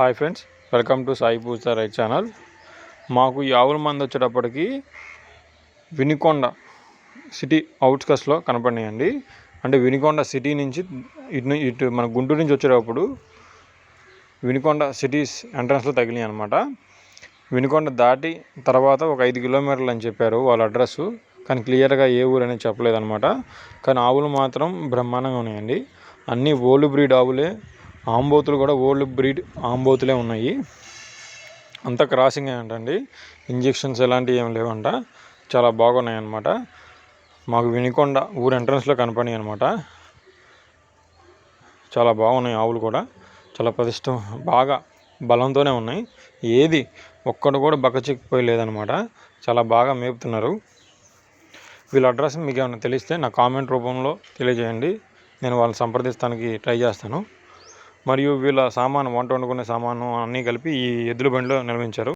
Hi friends welcome to Sai Puja right channel మాకు ఈ ఆవుల మంది వచ్చేటప్పటికి వినికొండ సిటీ అవుట్స్కట్స్లో కనపడినాయండి. అంటే వినికొండ సిటీ నుంచి ఇటు ఇటు మన గుంటూరు నుంచి వచ్చేటప్పుడు వినికొండ సిటీస్ ఎంట్రన్స్లో తగిలినాయి అనమాట వినికొండ దాటి తర్వాత ఒక ఐదు కిలోమీటర్లు అని చెప్పారు వాళ్ళ అడ్రస్ కానీ క్లియర్గా ఏ ఊరు అనేది చెప్పలేదన్నమాట. కానీ ఆవులు మాత్రం బ్రహ్మాండంగా ఉన్నాయండి. అన్నీ ఓల్డ్ బ్రీడ్ ఆవులే. ఆంబోతులు కూడా ఓల్డ్ బ్రీడ్ ఆంబోతులే ఉన్నాయి. అంతా క్రాసింగ్ ఏంటండి? ఇంజెక్షన్స్ ఎలాంటివి ఏం లేవంట. చాలా బాగున్నాయి అనమాట మాకు వినికొండ ఊరు ఎంట్రన్స్లో కనపడి అనమాట చాలా బాగున్నాయి ఆవులు కూడా. చాలా ప్రతిష్టం బాగా బలంతోనే ఉన్నాయి. ఏది ఒక్కడు కూడా బక్కచిక్కిపోయి లేదనమాట చాలా బాగా మేపుతున్నారు. వీళ్ళ అడ్రస్ మీకు ఏమైనా తెలిస్తే నా కామెంట్ రూపంలో తెలియజేయండి. నేను వాళ్ళని సంప్రదిస్తానికి ట్రై చేస్తాను. మరియు వీళ్ళ సామాను వంట వండుకునే సామాను అన్నీ కలిపి ఈ ఎద్దుల బండిలో నిర్మించారు.